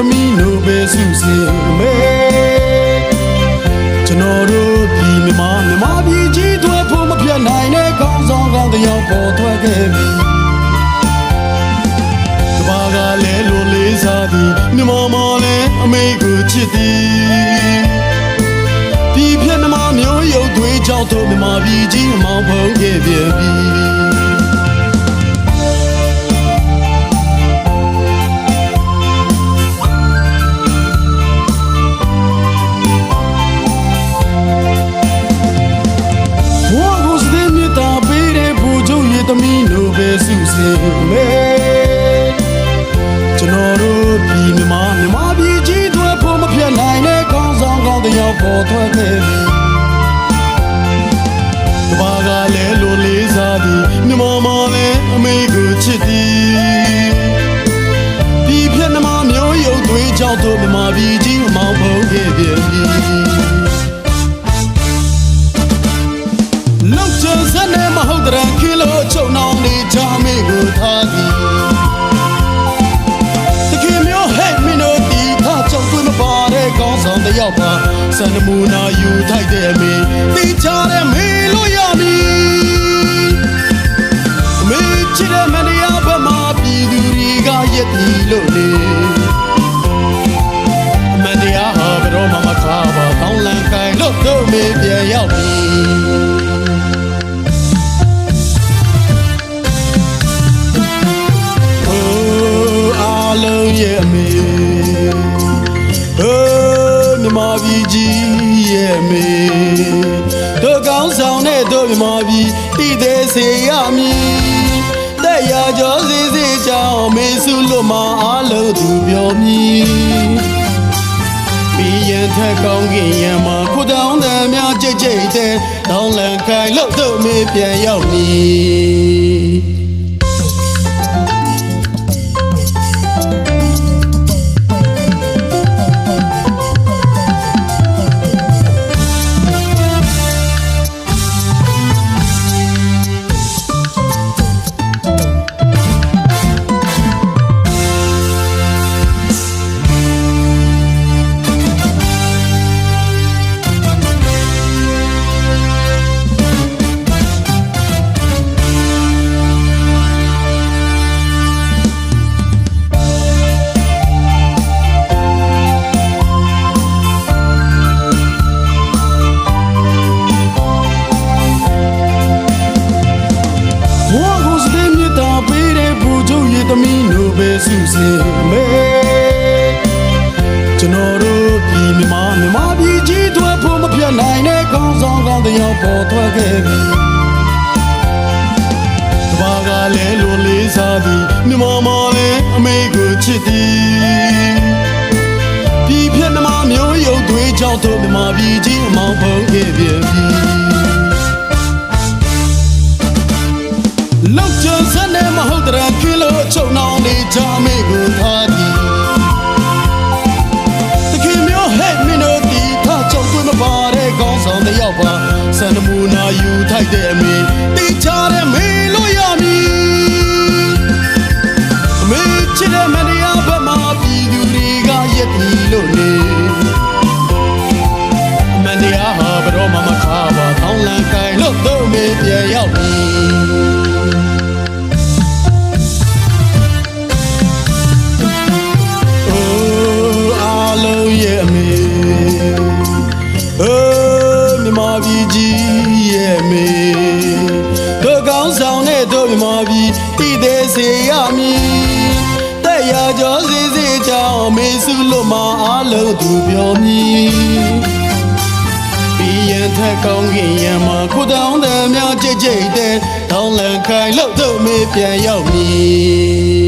သမီးတို့ပဲစုစည်မေကျွန်တော်တို့ပြည်မြမမြမပြည်ကြီးတွေဖို့မပြတ်နိုင်တဲ့ကောင်းဆောင်ကောင်းတစ်ယောက်ပေါ်ထွက်ခဲ့ပြီကဘာကလည်းလိုလေးစားသည်မြမမလည်းအမေကိုချစ်သည်ဒီပြမြမမျိုးရုပ်သွေးကြောင့်တို့မြမပြည်ကြီးမောင်ဖုံးခဲ့ပြီ စုစင်မယ်ကျွန်တော်တို့ပြည်မြမမြမပြည်ကြီးတွေဖို့မပြတ်နိုင်တဲ့ကောင်းဆောင်ကောင်းတဲ့ရောက်ပေါ်ထွက်ခဲ့ ထားသည်တကယ်မျိုးဟဲ့မင်းတို့ဒီထားချုံသွင်းမပါတဲ့ကောင်းဆောင်တစ်ယောက်ပါစံနမူနာယူထိုက်တဲ့အမေတိချတဲ့မေလို့ရမည်အမေချစ်တဲ့မနီယာဘက်မှာပြည်သူတွေကရက်တီလို့နေ ပြည်ကြီးရဲ့အမေတို့ကောင်းဆောင်တဲ့တို့မြမပြည်တည်သေးစေရမည်တဲ့ရကြောစီစီကြောင့်မေစုလွတ်မအားလုံးသူပြောမည်ပြီးရင်ထက်ကောင်းကင်ရံမှာခုတောင်းတဲ့များကြိတ်ကြိတ်တဲ့တောင်းလန်ခိုင်လို့တို့မေပြန်ရောက်မည် တော်တို့ပြည်မြမမြမပြည်ကြီးတွေဖို့မပြတ်နိုင်တဲ့ကောင်းဆောင်ကောင်းတဲ့ရောက်ပေါ်ထွက်ခဲ့ပြီကဘာကလည်းလိုလေးစားသည်မြမမလည်းအမေကိုချစ်သည်ပြည်ပြက်နှမမျိုးရုပ်သွေးကြောင့်တို့မြမပြည်ကြီးအမောင်ဖုံးခဲ့ပြ ထိုက်တဲ့အမေတိချတဲ့မေလို့ရမည်အမေချစ်တဲ့မနီယာဘက်မှာပြည်သူတွေကရက်တီလို့နေအမန်တရားဟာဘယ်တော့မှမခါပါတောင်းလန်ကို ဆောင်တဲ့တို့မြမပြည်တည်သေးစေရမည်တဲ့ရကြောစီစီကြောင့်မေစုလွတ်မအားလုံးသူပြောမည်ပြီးရင်ထက်ကောင်းကင်ရံမှာခုတောင်းတဲ့များကြိတ်ကြိတ်တဲ့တောင်းလန်ခိုင်လို့တို့မေပြန်ရောက်မည်